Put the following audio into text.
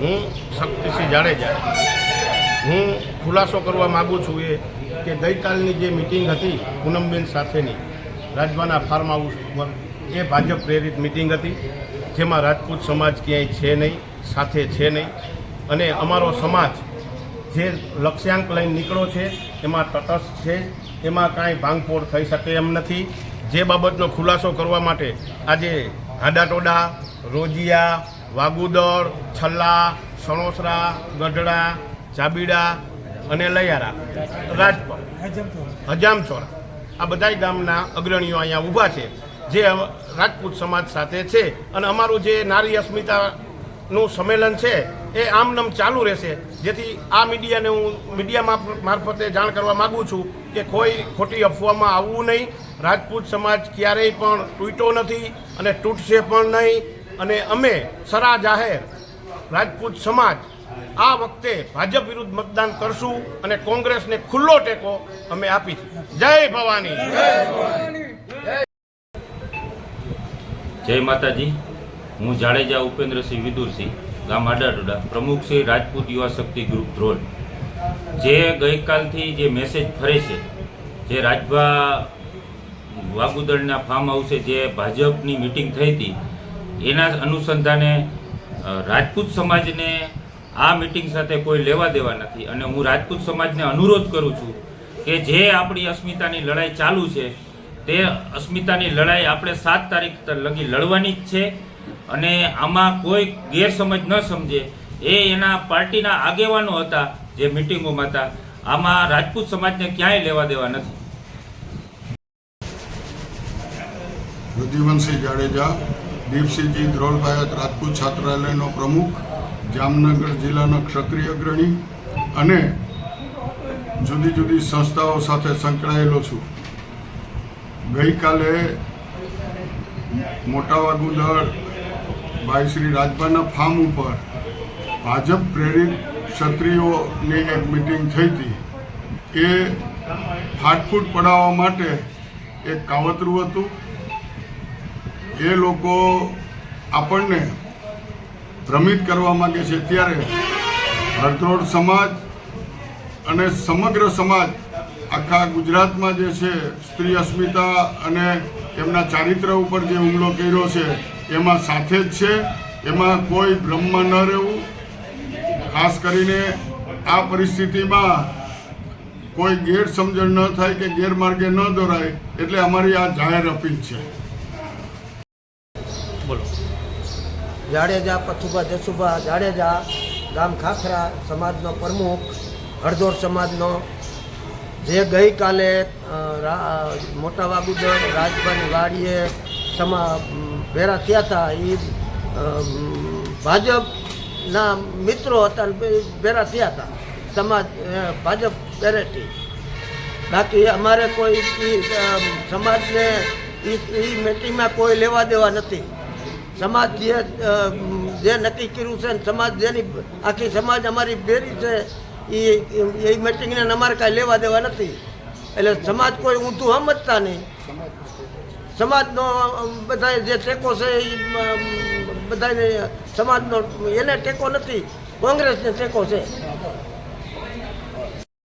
હું શક્તિસિંહ જાડેજા. હું ખુલાસો કરવા માગું છું એ કે ગઈકાલની જે મિટિંગ હતી પૂનમબેન સાથેની રાજવાના ફાર્મ હાઉસ ઉપર એ ભાજપ પ્રેરિત મિટિંગ હતી જેમાં રાજપૂત સમાજ ક્યાંય છે નહીં સાથે છે નહીં. અને અમારો સમાજ જે લક્ષ્યાંક લઈને નીકળો છે એમાં તટસ્થ છે એમાં કાંઈ ભાંગફોડ થઈ શકે એમ નથી. જે બાબતનો ખુલાસો કરવા માટે આજે હાડાટોડા રોજિયા વાગુદર છલ્લા, સણોસરા, ગઢડા ચાબીડા અને લૈયારા. રાજપર હજામચોરા આ બધાય ગામના અગ્રણીઓ અહીંયા ઊભા છે. જે રાજપૂત સમાજ સાથે છે. અને અમારું જે નારી અસ્મિતાનું સંમેલન છે, એ આમનમ ચાલુ રહેશે. જેથી આ મીડિયાને હું મીડિયામાં મારફતે જાણ કરવા માગું છું કે કોઈ ખોટી અફવામાં આવવું નહીં. રાજપૂત સમાજ ક્યારેય પણ તૂટ્યો નથી અને તૂટશે પણ નહીં. અને અમે સરા જાહેર રાજપૂત સમાજ આ વખતે ભાજપ વિરુદ્ધ મતદાન કરશું અને કોંગ્રેસને ખુલ્લો ટેકો અમે આપીશું. જય ભવાની. જય માતાજી. હું જાડેજા ઉપેન્દ્રસિંહ વિદુરસિંહ, ગામ આડાટોડા, પ્રમુખ શ્રી રાજપૂત યુવા શક્તિ ગ્રુપ ધ્રોલ. જે ગઈકાલથી જે મેસેજ ફરે છે, જે રાજભા વાગુદળના ફાર્મ હાઉસે જે ભાજપની મિટિંગ થઈ હતી એના અનુસંધાને રાજપૂત સમાજને આ મિટિંગ સાથે કોઈ લેવા દેવા નથી. અને હું રાજપૂત સમાજને અનુરોધ કરું છું કે જે આપણી અસ્મિતાની લડાઈ ચાલુ છે, તે અસ્મિતાની લડાઈ આપણે સાત તારીખ લગી લડવાની જ છે. અને આમાં કોઈ ગેરસમજ ન સમજે. એ એના પાર્ટીના આગેવાનો હતા, જે મિટિંગોમાં હતા. આમાં રાજપૂત સમાજને ક્યાંય લેવા દેવા નથી. પ્રદ્યુમનસિંહ જાડેજા દીપસિંહજી ધ્રોલભાઈ રાજપૂત છાત્રાલયનો પ્રમુખ, જામનગર જિલ્લાનો ક્ષત્રિય અગ્રણી અને જુદી જુદી સંસ્થાઓ સાથે સંકળાયેલો છું. ગઈકાલે મોટા વાગુદર ભાઈ શ્રી રાજભાના ફાર્મ ઉપર ભાજપ પ્રેરિત ક્ષત્રિયોની એક મિટિંગ થઈ હતી. એ ફાટફૂટ પડાવવા માટે એક કાવતરું હતું. એ લોકો આપણને ભ્રમિત કરવા માંગે છે ત્યારે હરદ્રોડ સમાજ અને સમગ્ર સમાજ, આખા ગુજરાતમાં જે છે, સ્ત્રી અસ્મિતા અને એમના ચારિત્ર ઉપર જે હુમલો કર્યો છે, એમાં સાથે જ છે. એમાં કોઈ ભ્રમમાં ન રહેવું. ખાસ કરીને આ પરિસ્થિતિમાં કોઈ ગેરસમજણ ન થાય કે ગેરમાર્ગે ન દોરાય, એટલે અમારી આ જાહેર અપીલ છે. જાડેજા, પથુભા, જસુભા, જાડેજા, ગામ ખાખરા સમાજનો પ્રમુખ, હળદોર સમાજનો. જે ગઈકાલે મોટા વાગુદર રાજભાની વાડીએ સમા ભેરા થયા હતા. એ ભાજપના મિત્રો હતા ભેરા થયા હતા. સમાજ ભાજપ પેરેટી બાકી અમારે કોઈ સમાજને એ મિટિંગમાં કોઈ લેવા દેવા નથી. સમાજ જે જે નક્કી કર્યું છે ને સમાજ જેની, આખી સમાજ અમારી ભેરી છે એ એ મિટિંગને અમારે કાંઈ લેવા દેવા નથી. એટલે સમાજ કોઈ ઊંધું સમજતા નહીં. સમાજનો બધા જે ટેકો છે એ બધાને સમાજનો એને ટેકો નથી. કોંગ્રેસને ટેકો છે.